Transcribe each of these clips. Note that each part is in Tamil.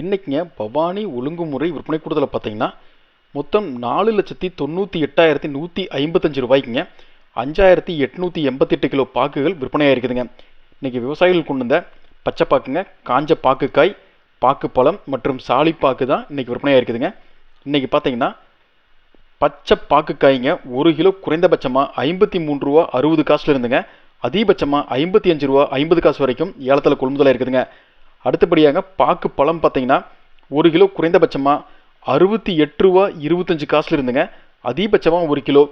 இன்றைக்குங்க பவானி ஒழுங்குமுறை விற்பனை கூடுதலை பார்த்தீங்கன்னா மொத்தம் நாலு லட்சத்தி தொண்ணூற்றி எட்டாயிரத்தி நூற்றி ஐம்பத்தஞ்சு ரூபாய்க்குங்க. அஞ்சாயிரத்தி எட்நூற்றி எண்பத்தெட்டு கிலோ பாக்குகள் விற்பனையாக இருக்குதுங்க இன்றைக்கி விவசாயிகள் கொண்டு வந்த பச்சை பாக்குங்க காஞ்ச பாக்குக்காய் பாக்குப்பழம் மற்றும் சாலிப்பாக்கு தான் இன்றைக்கி விற்பனையாக இருக்குதுங்க இன்றைக்கி பார்த்தீங்கன்னா பச்சை பாக்குக்காய்ங்க ஒரு கிலோ குறைந்தபட்சமாக ஐம்பத்தி மூணு ரூபா அறுபது காசுல இருந்துங்க. அதிகபட்சமாக ஐம்பத்தி அஞ்சு ரூபா ஐம்பது காசு வரைக்கும் ஏலத்தில் கொள்முதலாக இருக்குதுங்க அடுத்தபடியாக பாக்கு பழம் பார்த்தீங்கன்னா ஒரு கிலோ குறைந்தபட்சமாக அறுபத்தி எட்டு ரூபா இருபத்தஞ்சி காசுல இருந்துங்க. அதிகபட்சமாக ஒரு கிலோ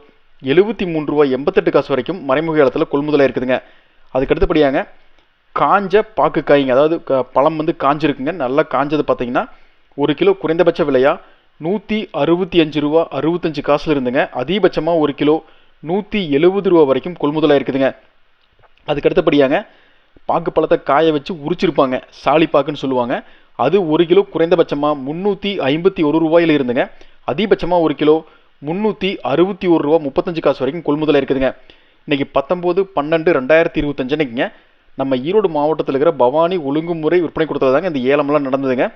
எழுபத்தி மூணு ரூபா எண்பத்தெட்டு காசு வரைக்கும் மறைமுக இடத்துல கொள்முதலாக இருக்குதுங்க. அதுக்கு அடுத்தபடியாங்க காஞ்ச பாக்கு காய்ங்க அதாவது பழம் வந்து காஞ்சிருக்குங்க. நல்லா காஞ்சது பார்த்தீங்கன்னா ஒரு கிலோ குறைந்தபட்ச விலையா நூற்றி அறுபத்தி அஞ்சு ரூபா அறுபத்தஞ்சு காசுல இருந்துங்க. அதிகபட்சமாக ஒரு கிலோ நூற்றி எழுபது ரூபா வரைக்கும் கொள்முதலாக இருக்குதுங்க. அதுக்கு அடுத்தபடியாங்க பாக்கு பழத்தை காய வச்சு உரிச்சிருப்பாங்க. சாலி பாக்குன்னு சொல்லுவாங்க. அது ஒரு கிலோ குறைந்தபட்சமாக முந்நூற்றி ஐம்பத்தி ஒரு ரூபாயில இருந்துங்க. அதிகபட்சமாக ஒரு கிலோ முந்நூற்றி அறுபத்தி ஒரு ரூபா முப்பத்தஞ்சு காசு வரைக்கும் கொள்முதலாக இருக்குதுங்க. இன்றைக்கி பத்தொம்போது பன்னெண்டு ரெண்டாயிரத்தி இருபத்தஞ்சு நம்ம ஈரோடு மாவட்டத்தில் இருக்கிற பவானி ஒழுங்குமுறை விற்பனை கொடுத்தது தாங்க இந்த ஏலம்லாம் நடந்ததுங்க.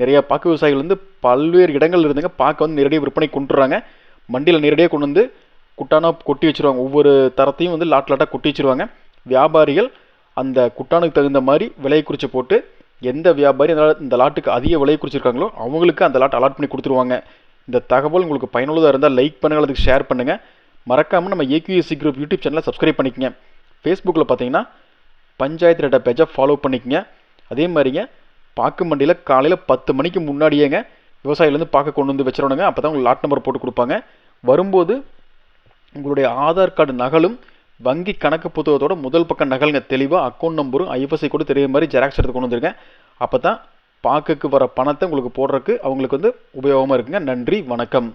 நிறையா பாக்கு விவசாயிகள் வந்து பல்வேறு இடங்கள்ல இருந்துங்க. பாக்க வந்து நேரடியாக விற்பனை கொண்டுறாங்க. மண்டியில் நேரடியாக கொண்டு வந்து குட்டானா கொட்டி வச்சிருவாங்க. ஒவ்வொரு தரத்தையும் வந்து லாட் லாட்டாக கொட்டி வச்சிருவாங்க. வியாபாரிகள் அந்த குட்டானுக்கு தகுந்த மாதிரி விலையை குறித்து போட்டு எந்த வியாபாரி அந்த இந்த லாட்டுக்கு அதிக விலையை குறிச்சிருக்காங்களோ அவங்களுக்கு அந்த லாட் அலாட் பண்ணி கொடுத்துருவாங்க. இந்த தகவல் உங்களுக்கு பயனுள்ளதாக இருந்தால் லைக் பண்ணுங்கள் அதுக்கு ஷேர் பண்ணுங்கள் மறக்காமல் நம்ம ஏக்யூஎஸ்சி குரூப் யூடியூப் சேனலை சப்ஸ்கிரைப் பண்ணிக்கங்க. ஃபேஸ்புக்கில் பார்த்தீங்கன்னா பஞ்சாயத்து டேட்டா பேஜை ஃபாலோ பண்ணிக்கங்க. அதே மாதிரிங்க பாக்கு மண்டியில் காலையில் பத்து மணிக்கு முன்னாடியேங்க விவசாயிலேருந்து பார்க்க கொண்டு வந்து வச்சிடணுங்க. அப்போ தான் உங்களுக்கு லாட் நம்பர் போட்டு கொடுப்பாங்க. வரும்போது உங்களுடைய ஆதார் கார்டு நகலும் வங்கி கணக்கு புத்தகத்தோட முதல் பக்கம் நகலுங்க தெளிவாக அக்கௌண்ட் நம்பரும் ஐஎஃப்எஸ்சி கூட தெரிய மாதிரி ஜெராக்ஸ் எடுத்து கொண்டு வந்திருக்கேன். அப்போ தான் பாக்குக்கு வர பணத்தை உங்களுக்கு போடுறதுக்கு அவங்களுக்கு வந்து உபயோகமாக இருக்குங்க. நன்றி வணக்கம்.